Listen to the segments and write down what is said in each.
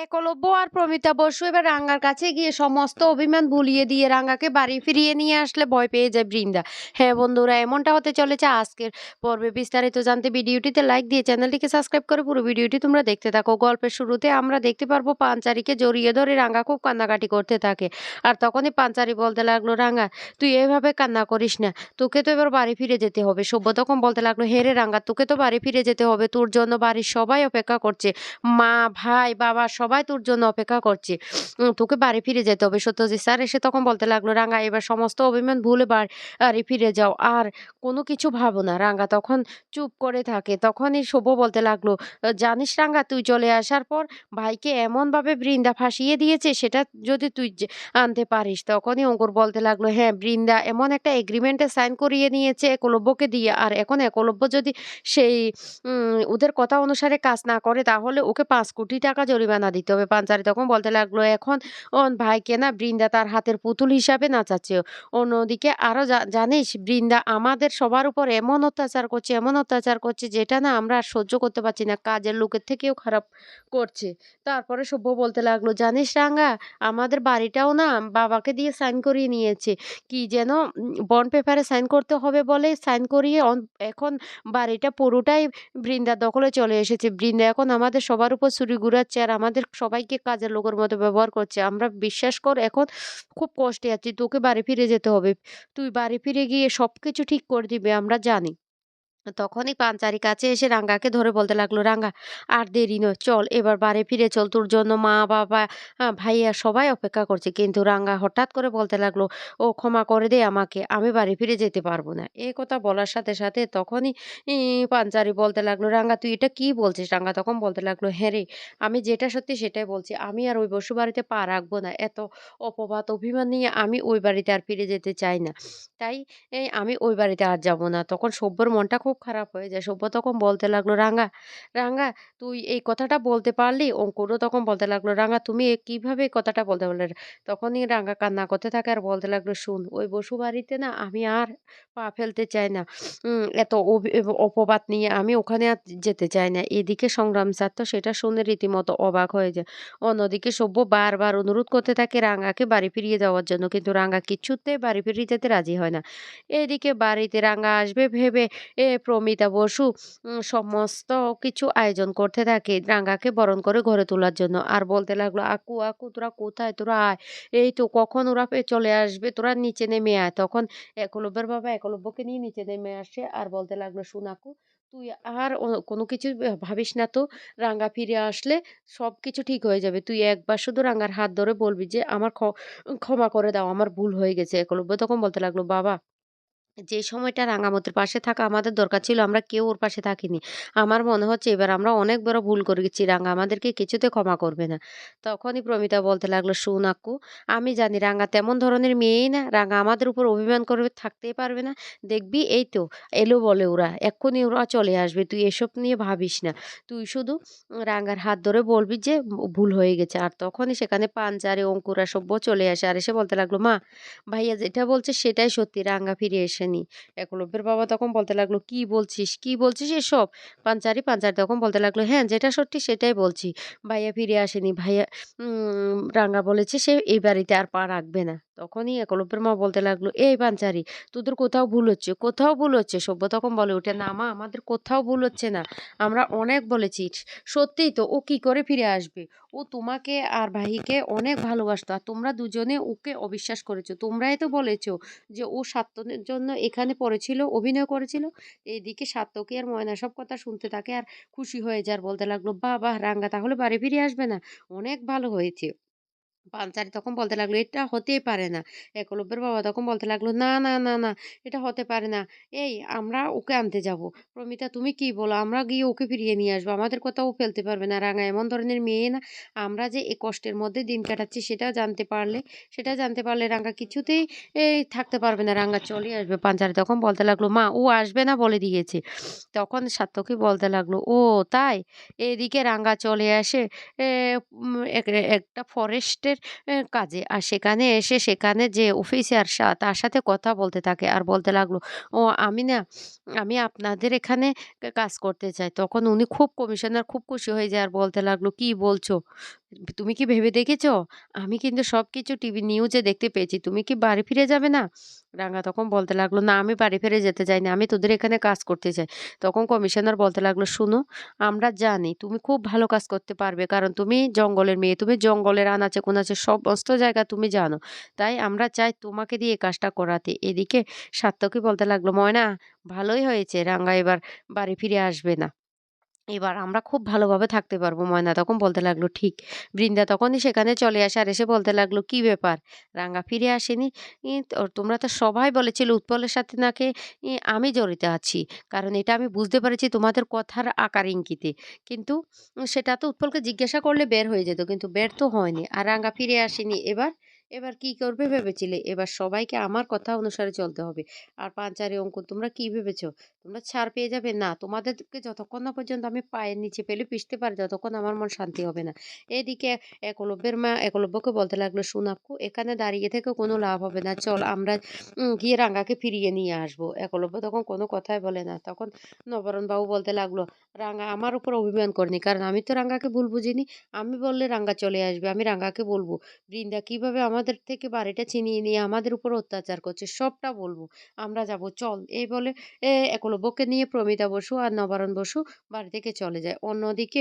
একলব্য আর প্রমিতা বসু এবার রাঙ্গার কাছে গিয়ে সমস্ত অভিমান ভুলিয়ে দিয়ে রাঙ্গাকে বাড়ি ফিরিয়ে নিয়ে আসলে ভয় পেয়ে যায় বৃন্দা। হ্যাঁ বন্ধুরা, এমনটা হতে চলেছে আজকের পর্বে। বিস্তারিত জানতে ভিডিওটিতে লাইক দিয়ে চ্যানেলটিকে সাবস্ক্রাইব করে পুরো ভিডিওটি তোমরা দেখতে থাকো। গল্পের শুরুতে আমরা দেখতে পারব পাঞ্চারিকে জড়িয়ে ধরে রাঙ্গা খুব কান্নাকাটি করতে থাকে। আর তখনই পাঞ্চারি বলতে লাগল, রাঙ্গা, তুই এভাবে কান্না করিস না। তোকে তো এবার বাড়ি ফিরে যেতে হবে। সভ্য তখন বলতে লাগল, হে রে রাঙ্গা, তোকে তো বাড়ি ফিরে যেতে হবে। তোর জন্য বাড়ির সবাই অপেক্ষা করছে। মা, ভাই, বাবা সবাই তোর জন্য অপেক্ষা করছে। তোকে বাড়ি ফিরে যেতে হবে। সত্যজিৎ স্যার এসে তখন বলতে লাগল, রাঙ্গা, এবার সমস্ত অভিমান ভুলে বাড়ি ফিরে যাও। আর কোনো কিছু ভাবো না রাঙ্গা। তখন চুপ করে থাকে। তখনই শুভ বলতে লাগল, জানিস রাঙ্গা, তুই চলে আসার পর ভাইকে এমনভাবে বৃন্দা ফাঁসিয়ে দিয়েছে, সেটা যদি তুই আনতে পারিস। তখনই অঙ্কুর বলতে লাগল হ্যাঁ বৃন্দা এমন একটা এগ্রিমেন্টে সাইন করিয়ে নিয়েছে, একলব্যকে দিয়ে। আর এখন একলব্য যদি সেই ওদের কথা অনুসারে কাজ না করে, তাহলে ওকে পাঁচ কোটি টাকা জরিমানা দিতে হবে। পাঞ্চারি তখন বলতে লাগল, এখন ওন ভাইকে না বৃন্দা তার হাতের পুতুল হিসাবে নাচাচ্ছে। অন্যদিকে আরও জানিস, বৃন্দা আমাদের সবার উপর এমন অত্যাচার করছে, এমন অত্যাচার করছে, যেটা না আমরা আর সহ্য করতে পারছি না। কাজের লোকের থেকেও খারাপ করছে। তারপরে সভ্য বলতে লাগল, জানিস রাঙ্গা, আমাদের বাড়িটাও না বাবাকে দিয়ে সাইন করিয়ে নিয়েছে। কি যেন বন্ড পেপারে সাইন করতে হবে বলে সাইন করিয়ে অন- এখন বাড়িটা পুরোটাই বৃন্দা দখলে চলে এসেছে। বৃন্দা এখন আমাদের সবার উপর ছুরি ঘুরাচ্ছে আর আমাদের সবাইকে কাজের লোকের মতো ব্যবহার করছে। আমরা বিশ্বাস কর, এখন খুব কষ্টে আছি, তোকে বাড়ি ফিরে যেতে হবে। তুই বাড়ি ফিরে গিয়ে সব কিছু ঠিক করে দিবে, আমরা জানি। তখনই পাঞ্চারি কাছে এসে রাঙ্গাকে ধরে বলতে লাগল, রাঙ্গা, আর দেরি নয়, চল, এবার বাড়ি ফিরে চল, তোর জন্য মা, বাবা ভাইয়া সবাই অপেক্ষা করছে। কিন্তু রাঙ্গা হঠাৎ করে বলতে লাগল, ও ক্ষমা করে দে আমাকে, আমি বাড়ি ফিরে যেতে পারব না। এই কথা বলার সাথে সাথে তখনই পাঞ্চারি বলতে লাগল, রাঙ্গা, তুই এটা কি বলছিস? রাঙ্গা তখন বলতে লাগল হ্যাঁ রে, আমি যেটা সত্যি সেটাই বলছি, আমি আর ওই বসু বাড়িতে পা রাখব না, এত অপবাদ, অভিমান নিয়ে আমি ওই বাড়িতে আর ফিরে যেতে চাই না। তাই আমি ওই বাড়িতে আর যাব না। তখন সভ্যর মনটা খুব খারাপ হয়ে যায়। সব্য তখন বলতে লাগল রাঙ্গা রাঙ্গা তুই এই কথাটা বলতে পারলি? অঙ্কুরও তখন বলতে লাগল রাঙ্গা তুমি কীভাবে এই কথাটা বলতে পারলে? তখনই রাঙ্গা কান্না করতে থাকে আর বলতে লাগল, শুন, ওই বসু বাড়িতে না আমি আর পা ফেলতে চাই না। এত অপবাদ নিয়ে আমি ওখানে আর যেতে চাই না। এদিকে সংগ্রাম স্যার তো সেটা শুনে রীতিমতো অবাক হয়ে যায়। অন্যদিকে সভ্য বারবার অনুরোধ করতে থাকে রাঙ্গাকে বাড়ি ফিরিয়ে যাওয়ার জন্য, কিন্তু রাঙ্গা কিচ্ছুতে বাড়ি ফিরিয়ে যেতে রাজি হয় না। এদিকে বাড়িতে রাঙ্গা আসবে, ভেবে এ প্রমিতা বসু সমস্ত কিছু আয়োজন করতে থাকে রাঙ্গাকে বরণ করে ঘরে তোলার জন্য। আর বলতে লাগল, আকু আকু, তোরা কোথায়? তোরা আয়। এই তো কখন ওরা চলে আসবে? তোরা নিচে নেমে আয়। তখন একলব্যের বাবা একলব্যকে নিয়ে নিচে নেমে আসে। আর বলতে লাগল, শুন আকু, তুই আর কোনো কিছু ভাবিস না তো। রাঙ্গা ফিরে আসলে সব কিছু ঠিক হয়ে যাবে। তুই একবার শুধু রাঙ্গার হাত ধরে বলবি যে, আমার ক্ষ- ক্ষমা করে দাও, আমার ভুল হয়ে গেছে। একলব্য তখন বলতে লাগল, বাবা যে সময়টা রাঙামতির পাশে থাকা আমাদের দরকার ছিল, আমরা কেউ ওর পাশে থাকিনি। আমার মনে হচ্ছে এবার আমরা অনেক বড় ভুল করে গেছি রাঙা আমাদেরকে কিছুতে ক্ষমা করবে না। তখনই প্রমিতা বলতে লাগল, শুন আক্কু, আমি জানি রাঙা তেমন ধরনের মেয়েই না, রাঙা আমাদের উপর অভিমান করবে থাকতেই পারবে না। দেখবি, এই তো, এলো বলে ওরা, এক্ষুনি ওরা চলে আসবে, তুই এসব নিয়ে ভাবিস না। তুই শুধু রাঙার হাত ধরে বলবি যে ভুল হয়ে গেছে। আর তখনই সেখানে পাঞ্চারে অঙ্কুরা সভ্য চলে আসে, আর এসে বলতে লাগল, মা, ভাইয়া যেটা বলছে সেটাই সত্যি রাঙ্গা ফিরে এসেনি একলব্যের বাবা তখন বলতে লাগল, কি বলছিস? কি বলছিস এসব? পাঞ্চারি পাঞ্চারি তখন বলতে লাগল হ্যাঁ যেটা সত্যি সেটাই বলছি। ভাইয়া ফিরে আসেনি। ভাইয়া রাঙ্গা বলেছে সে এই বাড়িতে আর পা রাখবে না। তখনই একলব্যের মা বলতে লাগল, এই পাঞ্চারি, তোদের কোথাও ভুল হচ্ছে, কোথাও ভুল হচ্ছে? সভ্য তখন বলে ওঠে, না মা, আমাদের কোথাও ভুল হচ্ছে না, আমরা অনেক বলেছি, সত্যিই তো, ও কি করে ফিরে আসবে? ও তোমাকে আর ভাইকে অনেক ভালোবাসতো, আর তোমরা দুজনে ওকে অবিশ্বাস করেছ, তোমরাই তো বলেছ যে ও সাত্তনের জন্য এখানে পড়েছিল, অভিনয় করেছিল, এইদিকে সাত্তকী আর ময়না সব কথা শুনতে থাকে আর খুশি হয়ে যার বলতে লাগল, বাহ বাহ, রাঙ্গা, তাহলে বাড়ি ফিরে আসবে না, অনেক ভালো হয়েছে। পাঞ্চারি তখন বলতে লাগল এটা হতেই পারে না। একলব্যের বাবা তখন বলতে লাগল না না না না এটা হতে পারে না। এই আমরা ওকে আনতে যাব। প্রমিতা তুমি কি বলো? আমরা গিয়ে ওকে ফিরিয়ে নিয়ে আসব। আমাদের কথা ও ফেলতে পারবে না। রাঙা এমন ধরনের মেয়ে না। আমরা যে এই কষ্টের মধ্যে দিন কাটাচ্ছি সেটা জানতে পারলে সেটা জানতে পারলে রাঙ্গা কিছুতেই থাকতে পারবে না। রাঙ্গা চলে আসবে। পাঞ্চারি তখন বলতে লাগল মা ও আসবে না বলে দিয়েছে। তখন সাত্তকী বলতে লাগল ও তাই? এদিকে রাঙ্গা চলে আসে এ, একটা ফরেস্টের এ, কাজে। আর সেখানে এসে সেখানে যে অফিসার তার সাথে কথা বলতে থাকে। আর বলতে লাগল ও আমি না আমি আপনাদের এখানে কাজ করতে চাই। তখন উনি খুব কমিশনার খুব খুশি হয়ে যায়। আর বলতে লাগল কি বলছো? তুমি কি ভেবে দেখেছ? আমি কিন্তু সব কিছু টিভি নিউজে দেখতে পেয়েছি। তুমি কি বাড়ি ফিরে যাবে না?" রাঙ্গা তখন বলতে লাগল, "না আমি বাড়ি ফিরে যেতে চাই না। আমি তোদের এখানে কাজ করতে চাই।" তখন কমিশনার বলতে লাগল, "শোনো, আমরা জানি তুমি খুব ভালো কাজ করতে পারবে। কারণ তুমি জঙ্গলের মেয়ে। তুমি জঙ্গলের আনাচে-কুনাচে সমস্ত জায়গা তুমি জানো। তাই আমরা চাই তোমাকে দিয়ে কাজটা করাতে।" এদিকে সার্থকই বলতে লাগল, "ময়না ভালোই হয়েছে রাঙ্গা এবার বাড়ি ফিরে আসবে না। এবার আমরা খুব ভালোভাবে থাকতে পারব।" ময়না তখন বলতে লাগল, "ঠিক।" বৃন্দা তখনই সেখানে চলে আসে আর এসে বলতে লাগল, "কি ব্যাপার? রাঙ্গা ফিরে আসেনি? তোমরা তো সবাই বলেছিলে উৎপলের সাথে নাকি আমি জড়িত আছি। কারণ এটা আমি বুঝতে পেরেছি তোমাদের কথার আকার ইঙ্গিতে। কিন্তু সেটা তো উৎপলকে জিজ্ঞাসা করলে বের হয়ে যেত। কিন্তু বের তো হয়নি। আর রাঙ্গা ফিরে আসেনি। এবার? এবার কি করবে ভেবেছিলে? এবার সবাইকে আমার কথা অনুসারে চলতে হবে। আর পাঞ্চারে অঙ্কুর তোমরা কি ভেবেছ? তোমরা ছাড় পেয়ে যাবে? না, তোমাদেরকে যতক্ষণ না পর্যন্ত আমি পায়ের নিচে পেলে পিষতে পারি যতক্ষণ আমার মন শান্তি হবে না। এদিকে একলব্যের মা একলব্যকে বলতে লাগল, "শোন আপ্পু এখানে দাঁড়িয়ে থেকে কোনো লাভ হবে না। চল আমরা গিয়ে রাঙ্গাকে ফিরিয়ে নিয়ে আসব।" একলব্য তখন কোনো কথাই বলে না। তখন নবরণবাবু বলতে লাগল, "রাঙ্গা আমার উপর অভিমান করেনি। কারণ আমি তো রাঙ্গাকে ভুল বুঝিনি। আমি বললে রাঙ্গা চলে আসবে। আমি রাঙ্গাকে বলব বৃন্দা কীভাবে আমাদের থেকে বাড়িটা ছিনিয়ে নিয়ে আমাদের উপর অত্যাচার করছে সবটা বলব আমরা যাব চল।" এই বলে একলব্যকে নিয়ে প্রমিতা বসু আর নবারণ বসু বাড়ি থেকে চলে যায়। অন্যদিকে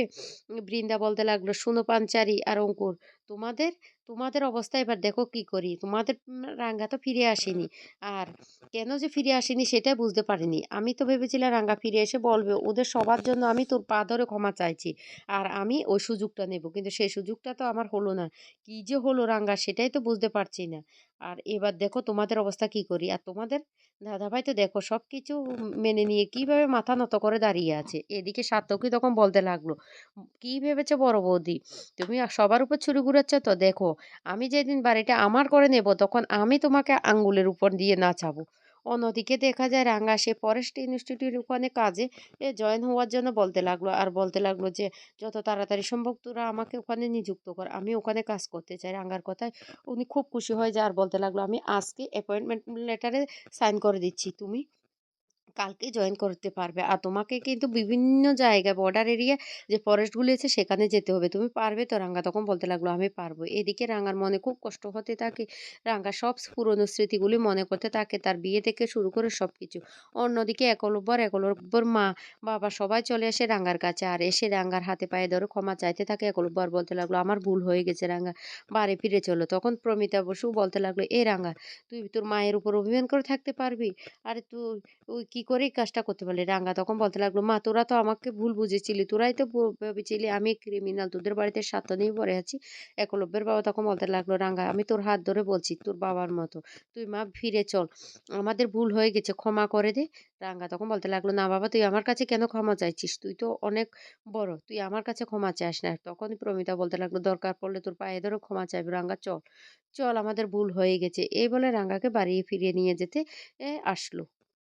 বৃন্দা বলতে লাগল, সুনো পাঞ্চারি আর অঙ্কুর তোমাদের তোমাদের অবস্থা এবার দেখো কি করি। তোমাদের রাঙ্গা তো ফিরে আসেনি। আর কেন যে ফিরে আসেনি সেটাই বুঝতে পারিনি। আমি তো ভেবেছিলাম রাঙ্গা ফিরে এসে বলবে, ওদের সবার জন্য আমি তোর পা ধরে ক্ষমা চাইছি। আর আমি ওই সুযোগটা নেব। কিন্তু সেই সুযোগটা তো আমার হলো না। কি যে হলো রাঙ্গার সেটাই তো বুঝতে পারছি না। আর এবার দেখো তোমাদের অবস্থা কি করি। আর তোমাদের দাদাভাই তো দেখো সব কিছু মেনে নিয়ে কীভাবে মাথা নত করে দাঁড়িয়ে আছে।" এদিকে সাত্তকী তখন বলতে লাগল, "কি ভেবেছো বড় বৌদি? তুমি সবার উপর ছুরি ঘুরাচ্ছ তো? দেখো আমি যেদিন বাড়িটা আমার করে নেব তখন আমি তোমাকে আঙ্গুলের উপর দিয়ে নাচাবো।" অন্যদিকে দেখা যায় রাঙ্গা সে ফরেস্ট ইনস্টিটিউটের ওখানে কাজে জয়েন হওয়ার জন্য বলতে লাগল। আর বলতে লাগল যে, "যত তাড়াতাড়ি সম্ভব তোরা আমাকে ওখানে নিযুক্ত কর। আমি ওখানে কাজ করতে চাই।" রাঙ্গার কথায় উনি খুব খুশি হয়ে যায় আর বলতে লাগল, "আমি আজকে অ্যাপয়েন্টমেন্ট লেটারে সাইন করে দিচ্ছি। তুমি কালকে জয়েন করতে পারবে। আর তোমাকে কিন্তু বিভিন্ন জায়গায় বর্ডার এরিয়া যে ফরেস্টগুলি আছে সেখানে যেতে হবে। তুমি পারবে তো?" রাঙ্গা তখন বলতে লাগল, "আমি পারব।" এদিকে রাঙ্গার মনে খুব কষ্ট হতে থাকে। রাঙ্গা সব পুরনো স্মৃতিগুলি মনে করতে থাকে তার বিয়ে থেকে শুরু করে সব কিছু অন্যদিকে একলব্য আর একলব্যর মা, বাবা সবাই চলে আসে রাঙ্গার কাছে। আর এসে রাঙ্গার হাতে পায়ে ধরে ক্ষমা চাইতে থাকে। একলব্য আর বলতে লাগল, "আমার ভুল হয়ে গেছে রাঙ্গা। বাড়ি ফিরে চলো।" তখন প্রমিতা বসু বলতে লাগল, "এ রাঙ্গা তুই তোর মায়ের উপর অভিমান করে থাকতে পারবি? আরে তুই ওই কি করে এই কাজটা করতে পারলি?" রাঙ্গা তখন বলতে লাগল, "মা তোরা তো আমাকে ভুল বুঝেছিলি। তোরাই তো ভেবেছিলি আমি ক্রিমিনাল। তোদের বাড়িতে স্বার্থ নিয়ে পড়ে আছি।" একলব্যের বাবা তখন বলতে লাগল, "রাঙ্গা আমি তোর হাত ধরে বলছি তোর বাবার মতো। তুই মা ফিরে চল। আমাদের ভুল হয়ে গেছে। ক্ষমা করে দে।" রাঙ্গা তখন বলতে লাগল, "না বাবা তুই আমার কাছে কেন ক্ষমা চাইছিস? তুই তো অনেক বড়। তুই আমার কাছে ক্ষমা চাস না।" তখনই প্রমিতা বলতে লাগল, "দরকার পড়লে তোর পায়ে ধরে ক্ষমা চাইব রাঙ্গা চল। চল আমাদের ভুল হয়ে গেছে।" এই বলে রাঙ্গাকে বাড়ি ফিরিয়ে নিয়ে যেতে আসলো।